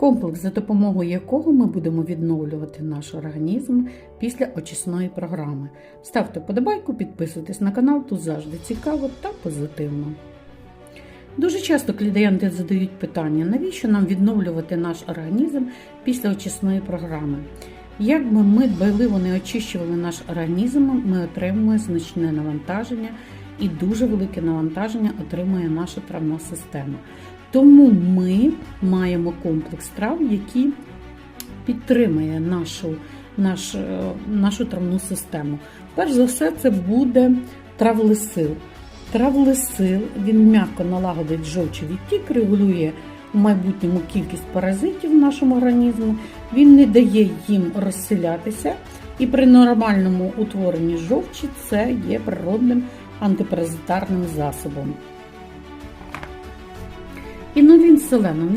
комплекс, за допомогою якого ми будемо відновлювати наш організм після очисної програми. Ставте подобайку, підписуйтесь на канал, тут завжди цікаво та позитивно. Дуже часто клієнти задають питання, навіщо нам відновлювати наш організм після очисної програми. Як би ми дбайливо не очищували наш організм, ми отримуємо значне навантаження і дуже велике навантаження отримує наша травна система. Тому ми маємо комплекс трав, який підтримує нашу, наш, е, нашу травну систему. Перш за все, це буде травлесил. Травлесил він м'яко налагодить жовчий відтік, регулює в майбутньому кількість паразитів в нашому організмі, він не дає їм розселятися, і при нормальному утворенні жовчі це є природним антипаразитарним засобом. Інулін селеном